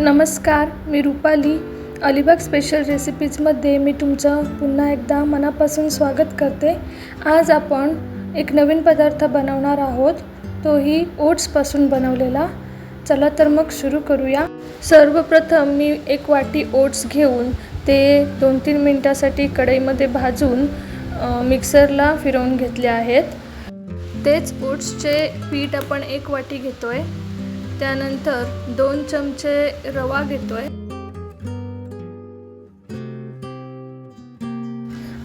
नमस्कार मी रुपाली. अलिबाग स्पेशल रेसिपीजमध्ये मी तुमचं पुन्हा एकदा मनापासून स्वागत करते. आज आपण एक नवीन पदार्थ बनवणार आहोत. तोही ओट्सपासून बनवलेला. चला तर मग सुरू करूया. सर्वप्रथम मी एक वाटी ओट्स घेऊन ते दोन तीन मिनटासाठी कढईमध्ये भाजून मिक्सरला फिरवून घेतले आहेत. तेच ओट्सचे पीठ आपण एक वाटी घेतो आहे त्यानंतर दोन चमचे रवा घेतोय.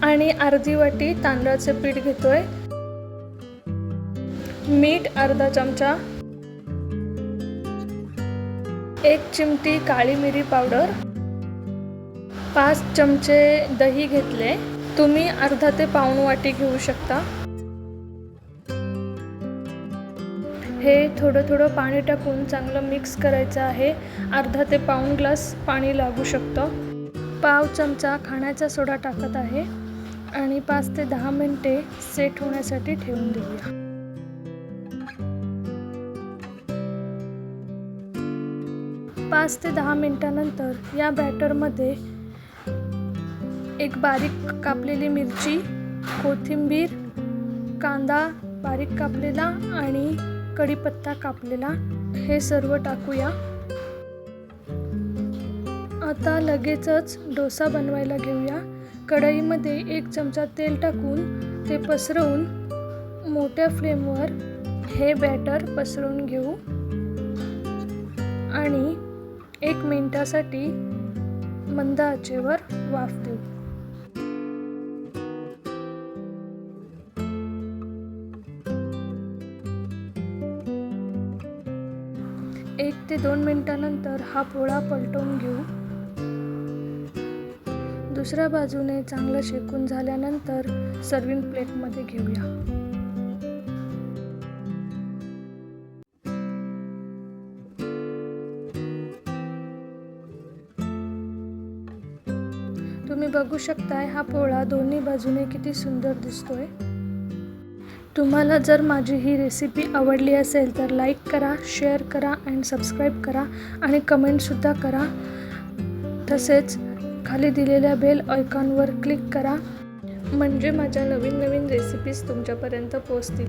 आणि अर्धी वाटी तांदळाचे पीठ घेतोय. मीठ अर्धा चमचा. एक चिमटी काळी मिरी पावडर. पाच चमचे दही घेतले. तुम्ही अर्धा ते पाऊण वाटी घेऊ शकता. हे थोडं थोडं पाणी टाकून चांगलं मिक्स करायचं आहे. अर्धा ते पाऊण ग्लास पाणी लागू शकतं. पाव चमचा खाण्याचा सोडा टाकत आहे. आणि पाच ते दहा मिनटे सेट होण्यासाठी ठेवून देऊया. पाच ते दहा मिनटानंतर या बॅटरमध्ये एक बारीक कापलेली मिरची कोथिंबीर कांदा बारीक कापलेला आणि कढीपत्ता कापलेला हे सर्व टाकूया. आता लगेचच डोसा बनवायला घेऊया. कढईमध्ये एक चमचा तेल टाकून ते पसरवून मोठ्या फ्लेमवर हे बॅटर पसरवून घेऊ. आणि एक मिनटासाठी मंद आचेवर वाफ देऊ. एक ते दोन मिनिटानंतर हा पोळा पलटवून घेऊ. दुसऱ्या बाजूने चांगलं शेकून झाल्यानंतर सर्विंग प्लेटमध्ये घेऊया. तुम्ही बघू शकताय हा पोळा दोन्ही बाजूने किती सुंदर दिसतोय. तुम्हाला जर माझी ही रेसिपी आवडली असेल तर लाईक करा शेअर करा अँड सबस्क्राईब करा आणि कमेंटसुद्धा करा. तसेच खाली दिलेल्या बेल आयकॉनवर क्लिक करा. म्हणजे माझ्या नवीन नवीन रेसिपीज तुमच्यापर्यंत पोहोचतील.